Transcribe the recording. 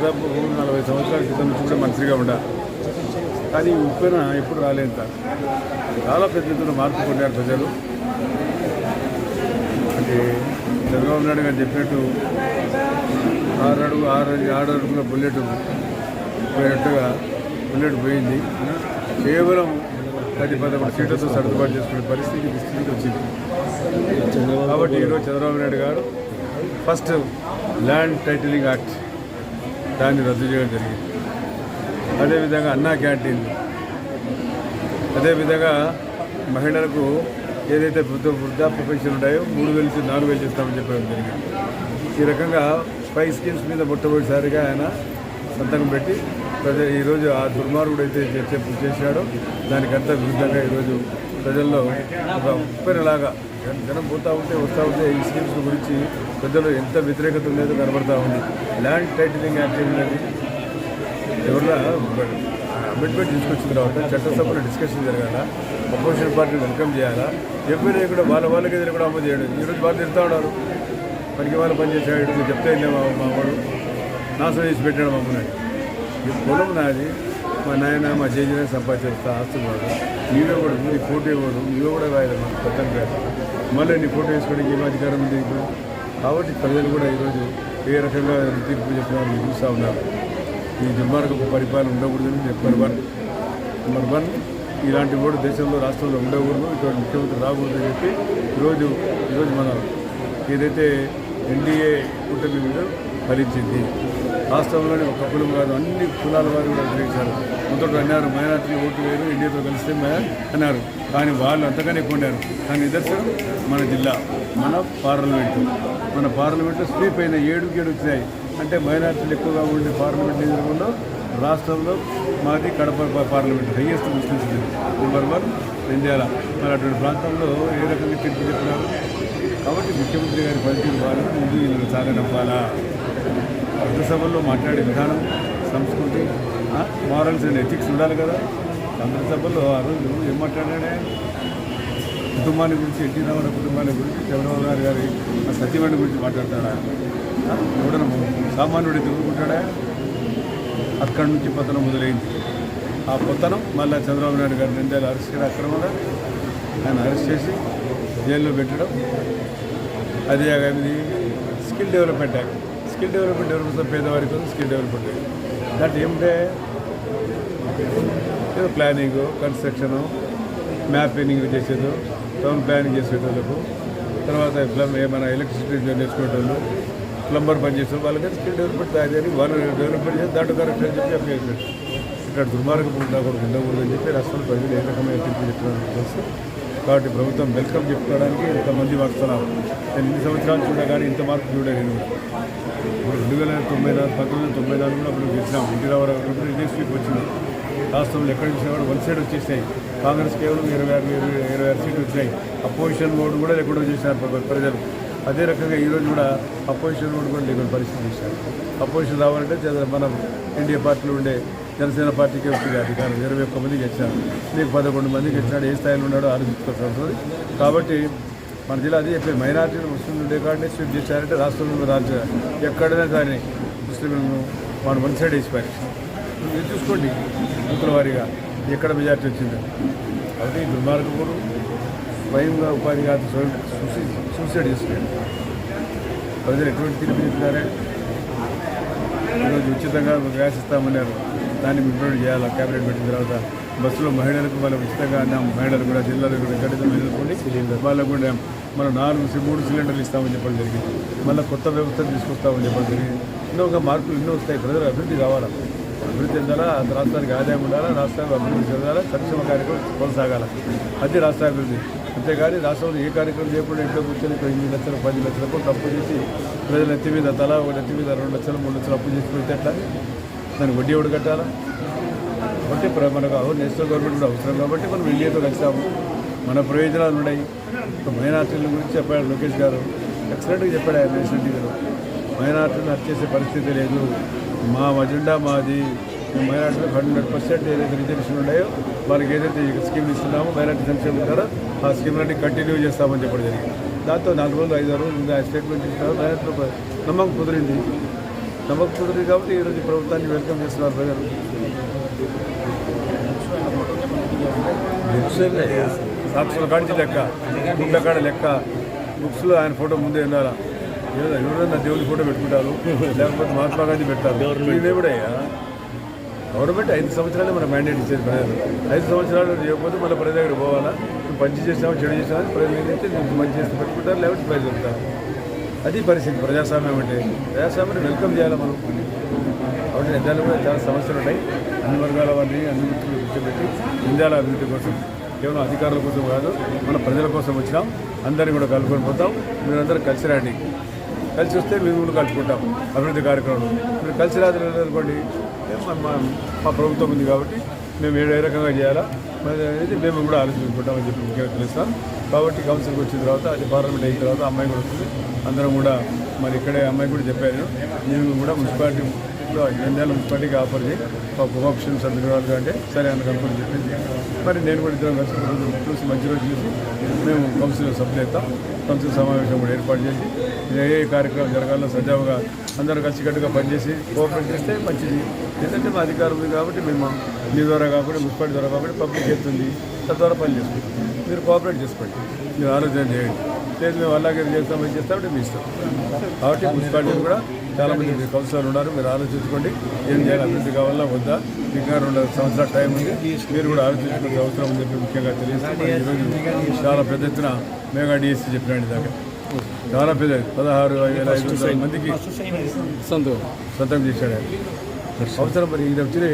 దాదాపు నలభై సంవత్సరాల క్రితం నుంచి కూడా మంత్రిగా ఉండా. కానీ ఉప్పెన ఎప్పుడు సార్ చాలా పెద్ద ఎత్తున మార్పు పొందారు ప్రజలు. అంటే చంద్రబాబు నాయుడు గారు చెప్పినట్టు ఆరు అడుగు ఆరు ఆరు అడుగుల బుల్లెట్ పోయినట్టుగా బుల్లెట్ పోయింది. కేవలం పది పదకొండు సీట్లతో సర్దుబాటు చేసుకునే పరిస్థితి స్థితికి వచ్చింది. కాబట్టి ఈరోజు చంద్రబాబు నాయుడు గారు ఫస్ట్ ల్యాండ్ టైటిలింగ్ యాక్ట్ దాన్ని రద్దు చేయడం జరిగింది. అదేవిధంగా అన్నా క్యాంటీన్. అదేవిధంగా మహిళలకు ఏదైతే వృద్ధ వృద్ధాప్య పెన్షన్ ఉన్నాయో మూడు వేలు నుంచి నాలుగు వేలు చేస్తామని చెప్పడం జరిగింది. ఈ రకంగా ఫైవ్ స్కీమ్స్ మీద మొట్టమొదటిసారిగా ఆయన సంతకం పెట్టి ప్రజ ఈరోజు ఆ దుర్మార్గుడు అయితే చేశాడో దానికంతా విరుద్ధంగా ఈరోజు ప్రజల్లో ఒక ఉప్పెనలాగా జనం- పోతూ పోతా ఉంటే వస్తూ ఉంటే ఈ స్కీమ్స్ గురించి పెద్దలు ఎంత వ్యతిరేకత ఉండేదో కనబడతా ఉంది. ల్యాండ్ టైటిలింగ్ యాక్ట్ అనేది ఎవరిలా? అమెండ్మెంట్ తీసుకొచ్చిన తర్వాత చట్టసభలో డిస్కషన్ జరగాల? అపోజిషన్ పార్టీని వెల్కమ్ చేయాలా? ఎవరైనా కూడా వాళ్ళ వాళ్ళకి ఎదురు కూడా అమలు చేయడం. ఈరోజు వాళ్ళు తిరుగుతూ ఉన్నారు. పనికి వాళ్ళు పనిచేసాడు మీరు చెప్తే విన్నావా మా వాడు నాశనం చేసి పెట్టాడు మమ్మల్ని. ఈ పొలం నాది. మా నాయన మా జేజీనే సంపాదించేస్తా ఆస్తులు నీలో కూడా నీ ఫోటో ఇవ్వడం నీలో కూడా రాయడం మన కొత్తగా కాదు మళ్ళీ నీ ఫోటో వేసుకోవడానికి ఏం అధికారం ఉంది ఇప్పుడు? కాబట్టి ప్రజలు కూడా ఈరోజు ఏ రకంగా తీర్పు చెప్పినారు మీరు చూస్తూ ఉన్నారు. ఈ దుర్మార్గపు పరిపాలన ఉండకూడదని నెంబర్ వన్ నెంబర్ వన్ ఇలాంటి కూడా దేశంలో రాష్ట్రంలో ఉండకూడదు ఇక్కడ ముఖ్యమంత్రి రాకూడదని చెప్పి ఈరోజు ఈరోజు మన ఏదైతే ఎన్డీఏ కూటమి మీద ఫలించింది. రాష్ట్రంలోని ఒక కులం కాదు అన్ని కులాల వారు కూడా వ్యతిరేకించారు మొదట అన్నారు మైనార్టీ ఓటు వేరు ఇండియాతో కలిస్తే అన్నారు. కానీ వాళ్ళు అంతగానే కొన్నారు కానీ నిదర్శనం మన జిల్లా మన పార్లమెంటు. మన పార్లమెంటు స్వీప్ అయిన ఏడుకి ఏడు వచ్చినాయి. అంటే మైనార్టీలు ఎక్కువగా ఉండే పార్లమెంట్ నియోజకవర్గంలో రాష్ట్రంలో మాది Kadapa parliament highest Muslims number one. Nandyal మరి అటువంటి ప్రాంతంలో ఏ రకంగా తీర్పు చెప్పినారు? కాబట్టి ముఖ్యమంత్రి గారి పనితీరు వాళ్ళు ముందు వీళ్ళు సాగనంపాలా? సభల్లో మాట్లాడే విధానం సంస్కృతి మారల్స్ అండ్ ఎథిక్స్ ఉండాలి కదా. సభల్లో ఆ రోజు ఏం మాట్లాడాడే? కుటుంబాన్ని గురించి ఎన్టీ రామారావు కుటుంబాన్ని గురించి చంద్రబాబు నాయుడు గారి సత్యవాణి గురించి మాట్లాడతాడా? ఆ? సామాన్యుడు తిరుగుకుంటాడా అక్కడి నుంచి పతనం మొదలైంది. ఆ పొత్తనం. మళ్ళీ చంద్రబాబు నాయుడు గారి నిందాలు అరెస్ట్ చేయడం అక్రమంగా. ఆయన అరెస్ట్ చేసి జైల్లో పెట్టడం. అది అది skill development act. Skill development ఎవరి పేదవారికి పేదవారి కోసం స్కిల్ డెవలప్మెంట్ యాక్ట్. ఏమిటే ఏదో ప్లానింగ్ కన్స్ట్రక్షను మ్యాపింగ్ చేసేది టౌన్ ప్లానింగ్ చేసేటోళ్ళకు. తర్వాత ప్లమ్ ఏమైనా ఎలక్ట్రిసిటీ నేర్చుకునేటోళ్ళు ప్లంబర్ పనిచేసే వాళ్ళకి స్కిల్ డెవలప్మెంట్ తయారు చేయాలి వాళ్ళు డెవలప్మెంట్ చేసి దాంట్లో కరెక్ట్ అని చెప్పి అప్లై ఇక్కడ దుర్మార్గం ఉండకూడదు ఉండకూడదని చెప్పి రాష్ట్రంలో ప్రజలు ఏ రకమైన తీర్పు తెలుసు. కాబట్టి ప్రభుత్వం వెల్కమ్ చెప్పుకోవడానికి ఇంతమంది వస్తున్నారు? నేను ఇన్ని సంవత్సరాలు చూడగానే కానీ ఇంత మార్పు చూడలేదు నేను ఇప్పుడు రెండు వేల తొంభై నాలుగు పంతొమ్మిది వందల తొంభై నాలుగులో అప్పుడు గెలిచినాం ఎన్టీ రామారావు గారు వచ్చింది. రాష్ట్రంలో ఎక్కడ చూసినా కూడా వన్ సైడ్ వచ్చేసాయి కాంగ్రెస్ కేవలం ఇరవై ఆరు ఇరవై ఇరవై ఆరు సీట్లు వచ్చినాయి. అపోజిషన్ ఓటు కూడా లేకుండా చేసినారు ప్రజలు. అదే రకంగా ఈరోజు కూడా అపోజిషన్ ఓటు కూడా లేకుండా పరిస్థితి చేశారు. అపోజిషన్ రావాలంటే మనం మన ఎన్డీఏ పార్టీలో ఉండే జనసేన పార్టీకి వచ్చి అధికారం ఇరవై ఒక్క మందికి ఇచ్చారు నీకు పదకొండు మందికి ఇచ్చినాడు ఏ స్థాయిలో ఉన్నాడో ఆలోచించుకోవాల్సి కాబట్టి మన జిల్లా అది చెప్పే మైనార్టీలు ముస్లింలు ఉండే కాడనే స్వీప్ చేశారంటే రాష్ట్రంలో రాజ్య ఎక్కడైనా కానీ ముస్లింలను మనం వన్ సైడ్ వేసి మీరు చూసుకోండి బూతుల వారీగా ఎక్కడ మెజార్టీ వచ్చింది? కాబట్టి ఈ దుర్మార్గపుడు స్వయంగా ఉపాధి కాదు సూసైడ్ సూసైడ్ చేసుకున్నాడు ప్రజలు ఎటువంటి తీర్పు చెప్పినారే ఈరోజు ఉచితంగా గ్యాస్ ఇస్తామన్నారు. దాన్ని ఇంప్లిమెంట్ చేయాలి. క్యాబినెట్ పెట్టిన తర్వాత బస్సులో మహిళలకు వాళ్ళ ఉచితంగా అన్నాం మహిళలు కూడా జిల్లాలో కూడా గడిత వెళ్ళుకోండి వాళ్ళకు కూడా మనం నాలుగు సి- మూడు సిలిండర్లు ఇస్తామని చెప్పడం జరిగింది. మళ్ళీ కొత్త వ్యవస్థను తీసుకొస్తామని చెప్పడం జరిగింది. ఎన్నో ఒక మార్పులు ఎన్నో వస్తాయి. ప్రజలు అభివృద్ధి కావాలా? అభివృద్ధి చెందాలా? రాష్ట్రానికి ఆదాయం ఉండాలా? రాష్ట్రానికి అభివృద్ధి చెందాలా? సంక్షేమ కార్యక్రమం కొనసాగాల? అది రాష్ట్ర అభివృద్ధి. అంతేగాని రాష్ట్రంలో ఏ కార్యక్రమం చేయకుండా ఇంట్లో కూర్చొని ఎనిమిది లక్షలు పది లక్షలకు తప్పు చేసి ప్రజల నెత్తి మీద తల ఒక నెత్తి మీద రెండు లక్షలు మూడు లక్షలు అప్పు చేసి పెడితే దానికి వడ్డీ ఎవడు కట్టాలా? కాబట్టి మనకు నేషనల్ గవర్నమెంట్ కూడా అవసరం కాబట్టి మనం ఇండియాతో కలిసాము. మన ప్రయోజనాలు ఉన్నాయి. మైనార్టీల గురించి చెప్పాడు లోకేష్ గారు. ఎక్సలెంట్గా చెప్పాడు ఆయన నేషనల్ టీవీలో మైనార్టీని చేసే పరిస్థితి లేదు. మా అజెండా మాది. మైనార్టీలో హండ్రెడ్ పర్సెంట్ ఏదైతే రిజర్వేషన్ ఉన్నాయో వాళ్ళకి ఏదైతే స్కీమ్ ఇస్తున్నామో మైనార్టీ సంక్షేమం ఉంటారో ఆ స్కీమ్లన్నీ కంటిన్యూ చేస్తామని చెప్పడం జరిగింది. దాంతో నాలుగు రోజులు ఐదు ఆరు రోజులు ఆ స్టేట్మెంట్ ఇస్తారు మైనార్టీలో నమ్మకం కుదిరింది. నమ్మకం కుదిరింది కాబట్టి ఈరోజు ప్రభుత్వాన్ని వెల్కమ్ చేస్తున్నారు ప్రజలు. బుక్స్ సాక్షుల కాడిచి లెక్క గుండె కాడ లెక్క బుక్స్లో ఆయన ఫోటో ముందే ఉండాలా. ఏదో ఎవరైనా దేవుని ఫోటో పెట్టుకుంటారు లేకపోతే మహాత్మా గాంధీ పెట్టారు ఇవే కూడా అయ్యా. గవర్నమెంట్ ఐదు సంవత్సరాలు మన మ్యాండేట్ ఇచ్చేది ప్రజలు. ఐదు సంవత్సరాలు చేయకపోతే మళ్ళీ ప్రజల దగ్గర పోవాలా? నువ్వు మంచి చెడు చేసావు ప్రజలు నువ్వు మంచి చేస్తే పెట్టుకుంటారు లేకపోతే ప్రైజ్ చెప్తారు అది పరిస్థితి. ప్రజాస్వామ్యం అంటే ప్రజాస్వామ్యాన్ని వెల్కమ్ చేయాలి మనం. కాబట్టి నిజాలు కూడా చాలా సమస్యలు ఉన్నాయి అన్ని వర్గాల వారిని అన్ని వృత్తులు కూర్చోబెట్టి ఇండియాల అభివృద్ధి కోసం కేవలం అధికారుల కోసం కాదు మన ప్రజల కోసం వచ్చినాం. అందరినీ కూడా కలుపుకొని పోతాం. మీరందరూ కలిసి రండి. కలిసి వస్తే మేము కూడా కలుపుకుంటాం. అభివృద్ధి కార్యక్రమాలు మీరు కలిసి రాదు అనుకోండి మా ప్రభుత్వం ఉంది కాబట్టి మేము ఏ ఏ రకంగా చేయాలా? మరి అనేది మేము కూడా ఆలోచించుకుంటామని చెప్పి ముఖ్యంగా తెలుస్తాం. కాబట్టి కౌన్సిల్కి వచ్చిన తర్వాత అది పార్లమెంట్ అయిన తర్వాత అమ్మాయి కూడా వస్తుంది. అందరం కూడా మరి ఇక్కడే అమ్మాయి కూడా చెప్పాను నేను కూడా మున్సిపాలిటీ ఇప్పుడు మున్సిపాలిటీకి ఆఫర్ చేయి. ఒక కోఆప్షన్ సభ్యులు అంటే సరే అని కనుక్కొని చెప్పింది మరి నేను కూడా ఇద్దరం కలిసి చూసి మంచి రోజు చూసి మేము కౌన్సిల్ సభ్యులు అవుతాం. కౌన్సిల్ సమావేశం కూడా ఏర్పాటు చేసి ఏ ఏ కార్యక్రమం జరగాలో సజావుగా అందరూ కలిసికట్టుగా పనిచేసి కోఆపరేట్ చేస్తే మంచిది. ఎందుకంటే మా అధికారం ఉంది కాబట్టి మేము మీ ద్వారా కాకుండా మున్సిపాలిటీ ద్వారా కాబట్టి పబ్లిక్ చేస్తుంది తద్వారా పని చేసుకుంటాం మీరు కోఆపరేట్ చేసుకోండి. మీరు ఆలోచన చేయండి. లేదు మేము అలాగే చేస్తాం ఇది చేస్తామంటే మీ ఇష్టం. కాబట్టి మున్సిపాలిటీ కూడా చాలా మంది మీరు కౌన్సిలర్ ఉన్నారు. మీరు ఆలోచించుకోండి. ఏం చేయాలి అభివృద్ధి కావాలా వద్దా? ఇంకా రెండు సంవత్సరాల టైం ఉంది. మీరు కూడా ఆలోచించుకునే అవసరం ఉంది చెప్పి ముఖ్యంగా తెలియజేస్తాం ఈరోజు చాలా పెద్ద ఎత్తున మెగా డిఎస్సీ చెప్పినాడు దాకా. చాలా పెద్ద పదహారు వేల ఐదు వందల మందికి సంతో చేశాడు. అవసరం మరి ఇది వచ్చిన